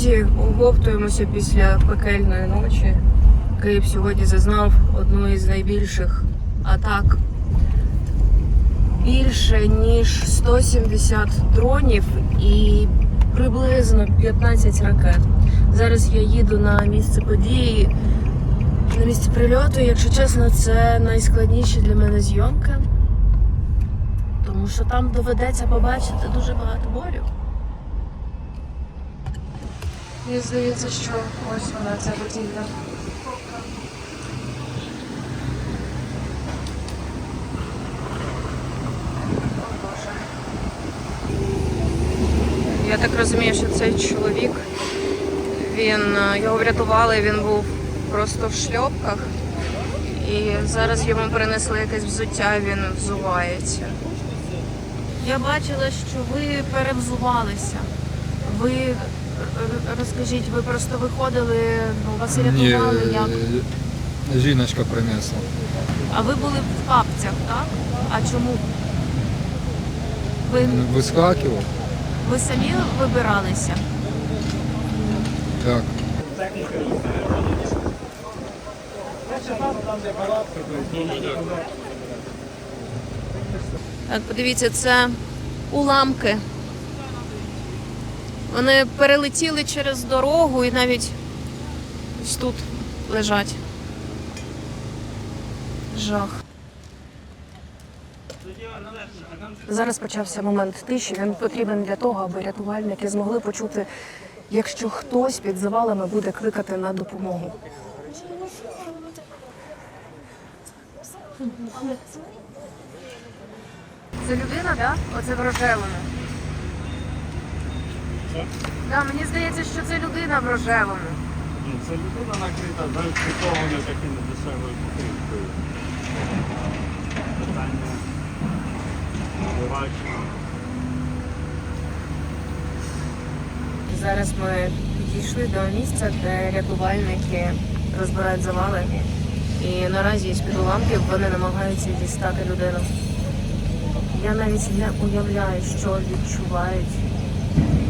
Друзі! Оговтуємося після пекельної ночі. Київ сьогодні зазнав одну із найбільших атак. Більше ніж 170 дронів і приблизно 15 ракет. Зараз я їду на місце події. На місце прильоту, якщо чесно, це найскладніші для мене зйомки. Тому що там доведеться побачити дуже багато болю. Мені здається, що ось вона ця будівля. О, Боже. Я так розумію, що цей чоловік, він е, його врятували, він був просто в шльопках. І зараз йому принесли якесь взуття, він взувається. Я бачила, що ви перевзувалися. Ви е, розкажіть, ви просто виходили, ну, вас рятували як? е, жіночка принесла. А ви були в капцях, так? А чому? Ви, Вискакував? Ви самі вибиралися? Так. Так, подивіться, це уламки. Вони перелетіли через дорогу і навіть ось тут лежать. Жах. Зараз почався момент тиші. Він потрібен для того, аби рятувальники змогли почути, якщо хтось під завалами буде кликати на допомогу. Це людина, так? Оце в рожевому. Да, мені здається, що це людина в рожевому. Ні, це людина накрита зальфікованою такими дешевою покривкою. Питання Зараз ми підійшли до місця, де рятувальники розбирають завали. І наразі з-під уламків вони намагаються дістати людину. Я навіть не уявляю, що відчувають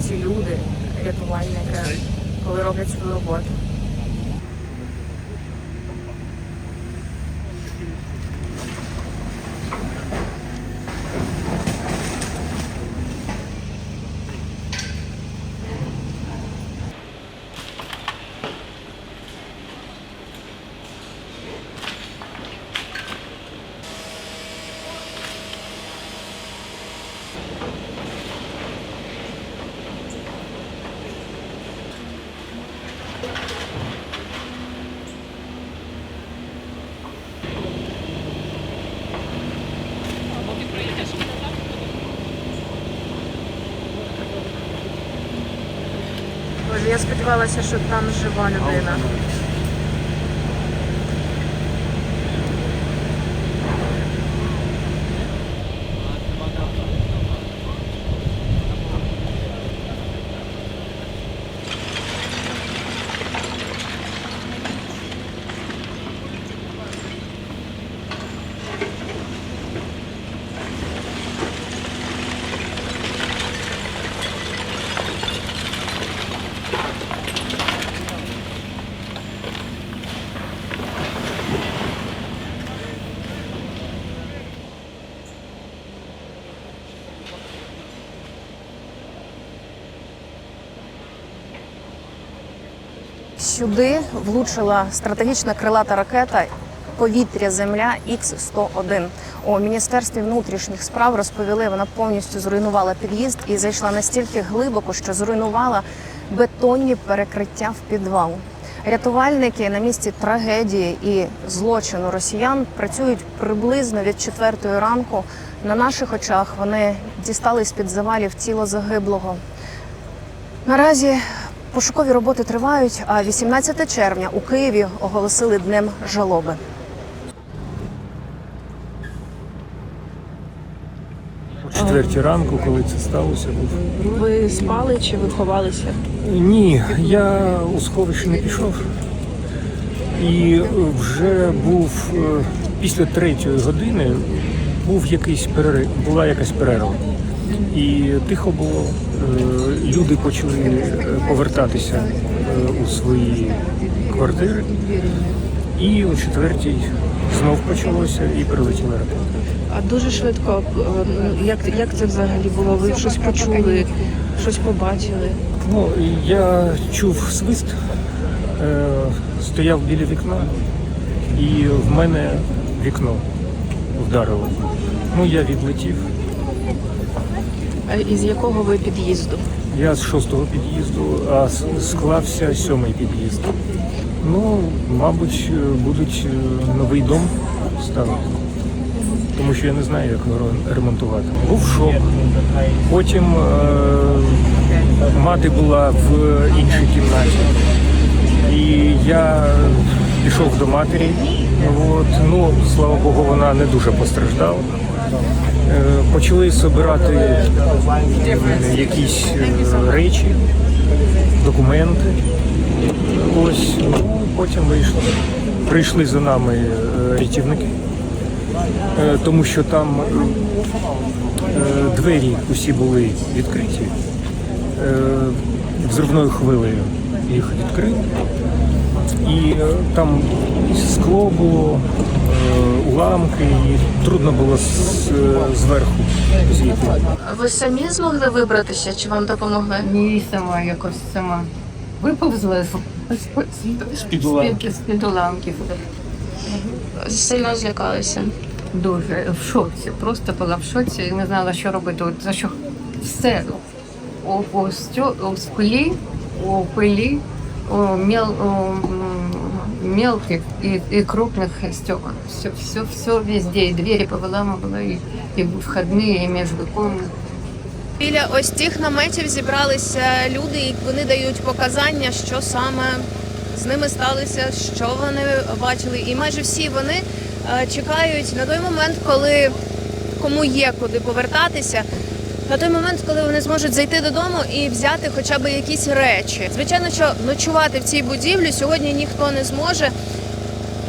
ці люди, рятувальники, коли роблять свою роботу. Боже, я сподівалася, що там жива людина. Сюди влучила стратегічна крилата ракета повітря Земля Х-101. У міністерстві внутрішніх справ розповіли, вона повністю зруйнувала під'їзд і зайшла настільки глибоко, що зруйнувала бетонні перекриття в підвал. Рятувальники на місці трагедії і злочину росіян працюють приблизно від четвертої ранку. На наших очах вони дістали з під завалів тіло загиблого. Наразі пошукові роботи тривають, а 18 червня у Києві оголосили днем жалоби. О четвертій ранку, коли це сталося, був. Ви спали чи ви ховалися? Ні, я у сховище не пішов. І вже був е, після третьої години був якийсь перерив, була якась перерва. І тихо було. Е, Люди почали е, повертатися е, у свої квартири. І о четвертій знов почалося і прилетіли ракети. А дуже швидко. Як, як це взагалі було? Ви щось почули, щось побачили? Ну, я чув свист, стояв біля вікна, і в мене вікно вдарило. Ну, я відлетів. Із якого ви під'їзду? Я з шостого під'їзду, а склався сьомий під'їзд. Ну, мабуть, е, будуть е, новий дом ставити. Тому що я не знаю, як його ремонтувати. Був шок. Потім е, мати була в іншій кімнаті. І я пішов до матері. От, ну, слава Богу, вона не дуже постраждала. Е, Почали збирати е, якісь е, речі, документи. Ось, ну, потім вийшли. Прийшли за нами рятівники, тому що там двері усі були відкриті. Взривною хвилею їх відкрили. І там скло було, уламки, і трудно було з- е, зверху зійти. Ви самі змогли вибратися чи вам допомогли? Ні, сама якось сама з- З-під з- уламків. з-під уламків. Сильно злякалися. Дуже в шоці. Просто була в шоці і не знала, що робити. От за що все у, у, стё- у склі, у пилі, у, мел, у мелких и, и крупных стекол. Все, все, все везде. И двери повыламывала, и, и входные, и между комнат. Біля ось цих наметів зібралися люди, і вони дають показання, що саме з ними сталося, що вони бачили. І майже всі вони е, чекають на той момент, коли кому є куди повертатися. На той момент, коли вони зможуть зайти додому і взяти хоча б якісь речі. Звичайно, що ночувати в цій будівлі сьогодні ніхто не зможе.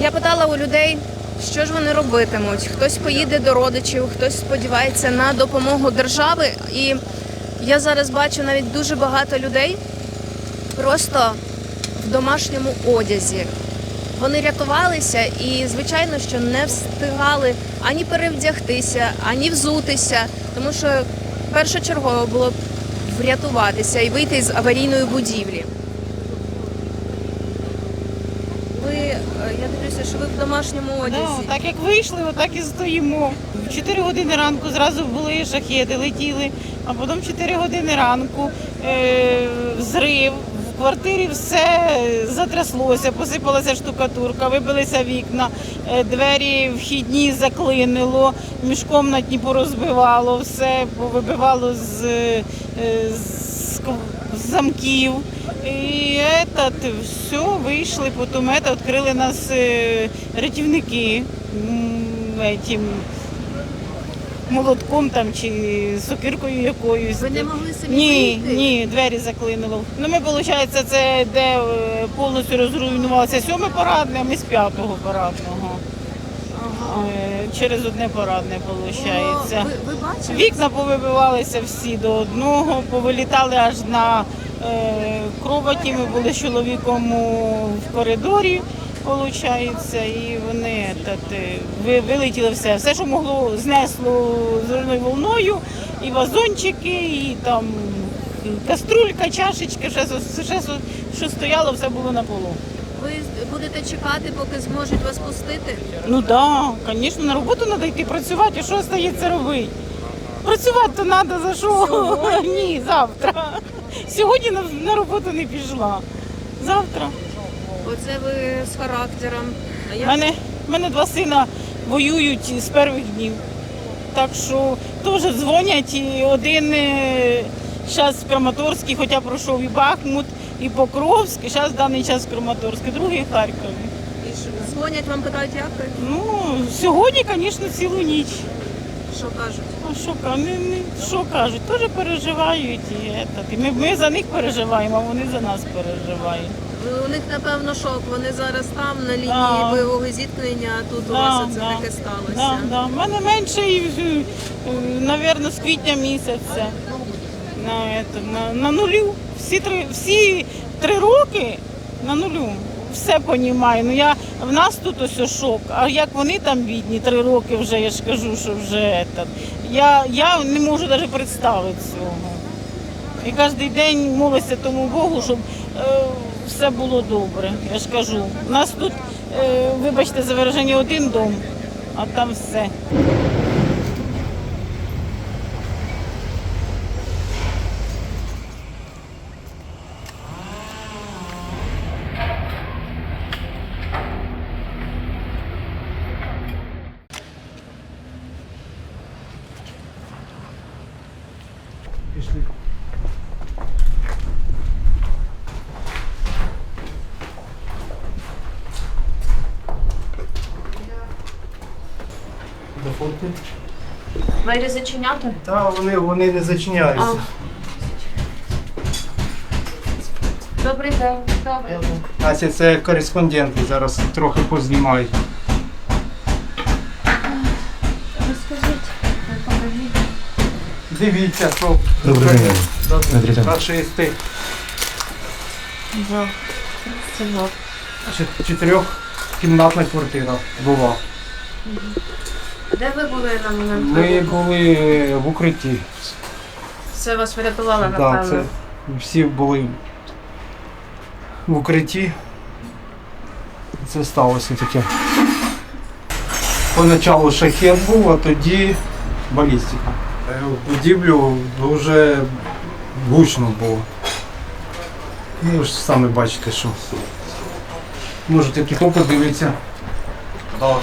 Я питала у людей, що ж вони робитимуть. Хтось поїде до родичів, хтось сподівається на допомогу держави. І я зараз бачу навіть дуже багато людей просто в домашньому одязі. Вони рятувалися і, звичайно, що не встигали ані перевдягтися, ані взутися, тому що першочергово було б врятуватися і вийти з аварійної будівлі. Ви, е, я дивлюся, що ви в домашньому одязі. Ну, так як вийшли, отак і стоїмо. В 4 години ранку зразу були шахеди, летіли, а потім 4 години ранку е, взрив В квартирі все затряслося, посипалася штукатурка, вибилися вікна, е, двері вхідні заклинило, міжкомнатні порозбивало, все повибивало з, е, з, з замків. І этот, все, вийшли, потім это, відкрили нас е, рятівники м, этим, молотком там чи сокиркою якоюсь. Ви не могли самі ні, ні, двері заклинило. Ну ми, виходить, це де е, повністю розруйнувалося сьоме парадне, а ми з п'ятого парадного. Е, Через одне парадне, виходить. Ви, ви бачили? Вікна повибивалися всі до одного, повилітали аж на е, кроваті. Ми були з чоловіком у, в коридорі, виходить, і вони тат, е, ви- вилетіли все. Все, що могло, знесло зорною волною, і вазончики, і там каструлька, чашечки, все, все, що стояло, все було на полу. Ви будете чекати, поки зможуть вас пустити? Ну так, да, звісно, на роботу треба йти працювати, а що стається робити? Працювати то треба за що? Ні, завтра. Сьогодні на, на роботу не пішла. Завтра. Оце ви з характером. У мене, мене два сина воюють з перших днів. Так що теж дзвонять, і один зараз в Краматорській, хоча пройшов і Бахмут, і Покровськ, і зараз в даний час в Краматорській, другий в Харкові. І дзвонять, вам питають, як ви? Ну, сьогодні, звісно, цілу ніч. Що кажуть? а що, вони, що кажуть, теж переживають і, і ми, ми за них переживаємо, а вони за нас переживають. У них напевно шок. Вони зараз там на лінії Да. бойового зіткнення, а тут у вас да. таке сталося. Да, да. У мене менше, мабуть, з квітня місяця. На, это, на, на нулю. Всі три, всі три роки на нулю. Все понімаю. Ну я в нас тут ось шок. А як вони там бідні, три роки вже я ж кажу, що вже этот. Я, я не можу навіть представити цього. І кожен день молюся тому Богу, щоб е, все було добре. Я ж кажу. У нас тут, е, вибачте за вираження, один дом, а там все. Двері зачиняти? Так, вони, вони не зачиняються. Добрий день. Добрий. Ася, це кореспонденти зараз трохи познімають. Розкажіть, покажіть. Дивіться, що Добрий день. Добрий. фашисти. Це жах. Чот- Чотирьохкімнатна квартира була. Де ви були на момент? Ми вибуху? були в укритті. Це вас врятувало, Так, це всі були в укритті. Це сталося таке. Поначалу шахет був, а тоді балістика. Е, В будівлю дуже гучно було. Ну, ви ж самі бачите, що. Можете тільки подивитися. Да.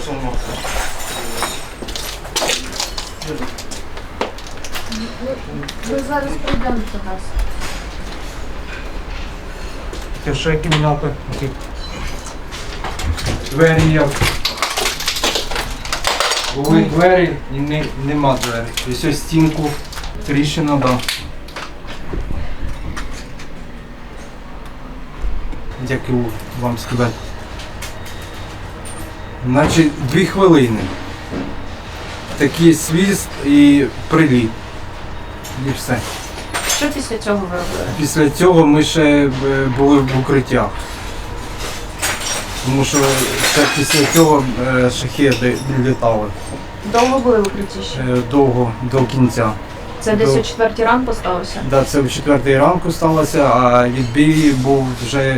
Ми зараз прийдемо до вас. Таке ще кімната. Двері як. Були двері і не, нема двері. Ось ось стінку, тріщина, да. Дякую вам сказати. Значить, дві хвилини. Такий свіст і приліт. І все. Що після цього ви робили? Після цього ми ще е, були в укриттях. Тому що ще після цього е, шахеди літали Довго були в укритті ще? е, довго до кінця. Це десь до- о четвертій ранку сталося? Да, це в четвертій ранку сталося, а відбій був вже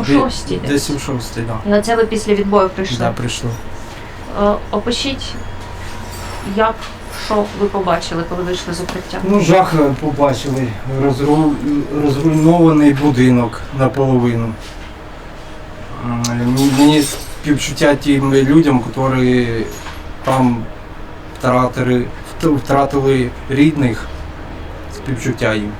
У шостій десь. у шостій, да. На це ви після відбою прийшли? Да, прийшло. Е, Опишіть, як, що ви побачили, коли вийшли з укриття? Ну, жах е, побачили. Розру... Розруйнований будинок наполовину. Мені співчуття тим людям, які там втратили, втратили рідних, співчуття їм.